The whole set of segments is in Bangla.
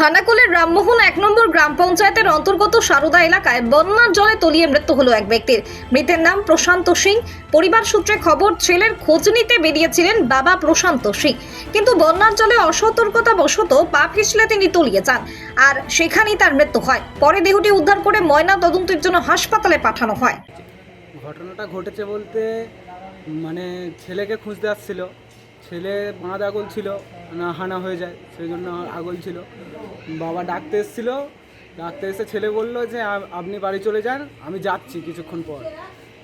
খানাকুলের রামমোহন এক নম্বর গ্রাম পঞ্চায়েতের অন্তর্গত সারদা এলাকায় বন্যার জলে তলিয়ে মৃত্যু হলো এক ব্যক্তির। মৃতের নাম প্রশান্ত সিং। পরিবার সূত্রে খবর, ছেলের খোঁজ নিতে বেরিয়েছিলেন বাবা প্রশান্ত সিং। কিন্তু বন্যার জলে অসতর্কতা বশত পা পিছলে তিনি তলিয়ে যান। আর সেখানেই তার মৃত্যু হয়। পরে দেহটি উদ্ধার করে ময়না তদন্তের জন্য হাসপাতালে পাঠানো হয়। ঘটনাটা ঘটেছে বলতে মানে ছেলেকে খুঁজতে আসছিল। ছেলে বাঁধ আগল ছিল। না, হানা হয়ে যায়। সেই জন্য আমার আগল ছিল। বাবা ডাকতে এসেছিল। ডাকতে এসে ছেলে বলল যে আপনি বাড়ি চলে যান, আমি যাচ্ছি কিছুক্ষণ পর।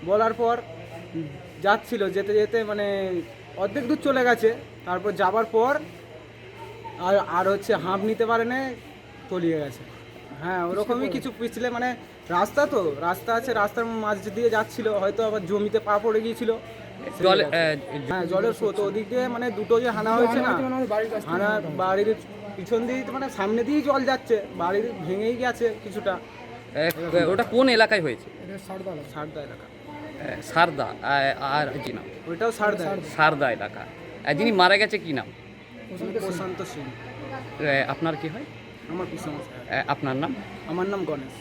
বলার পর যাচ্ছিল, যেতে যেতে মানে অর্ধেক দূর চলে গেছে। তারপর যাবার পর আর আর হচ্ছে হাঁপ নিতে পারে না তলিয়ে গেছে। হ্যাঁ ওরকমই কিছু পিছলে মানে রাস্তা তো, রাস্তা আছে, রাস্তার মাঝ দিয়ে যাচ্ছিল। হয়তো আবার জমিতে পা পড়ে গিয়েছিল। জলে হ্যাঁ জলের স্রোত ওদিক দিয়ে মানে দুটো যে হানা হয়েছে না হানা বাড়ির পিছন দিয়ে মানে সামনে দিয়েই জল যাচ্ছে বাড়ির ভেঙেই গেছে কিছুটা। ওটা কোন এলাকায় হয়েছে? সারদা এলাকা। সারদা আর কি নাম? ওইটাও সারদা। সারদা এলাকা। আহ, যিনি মারা গেছে কি নাম? প্রশান্ত সিং। আপনার কি হয়? আমার আপনার নাম? আমার নাম গণেশ।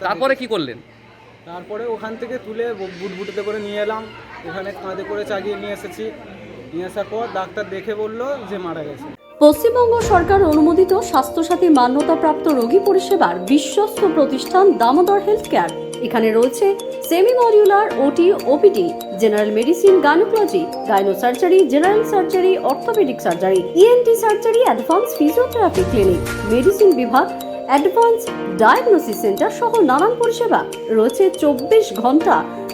তারপরে কি করলেন? তারপরে ওখান থেকে তুলে বু- বুটবুটিতে করে নিয়ে এলাম। এখানে কাঁধে করে চাগিয়ে নিয়ে এসেছি। নিয়ে আসার পর ডাক্তার দেখে বলল যে মারা গেছে। পশ্চিমবঙ্গ সরকার অনুমোদিত স্বাস্থ্যসাথী মান্যতাপ্রাপ্ত রোগী পরিষেবার বিশ্বস্ত প্রতিষ্ঠান দামোদর হেলথ কেয়ার এখানে রয়েছে semi modular OT, OPD, general medicine, gynaecology gynae surgery general surgery, orthopaedic surgery ENT surgery, advance physiotherapy clinic, medicine বিভাগ, অ্যাডভান্স ডায়াগনোসিস সেন্টার সহ নানান পরিষেবা। রয়েছে চব্বিশ ঘণ্টা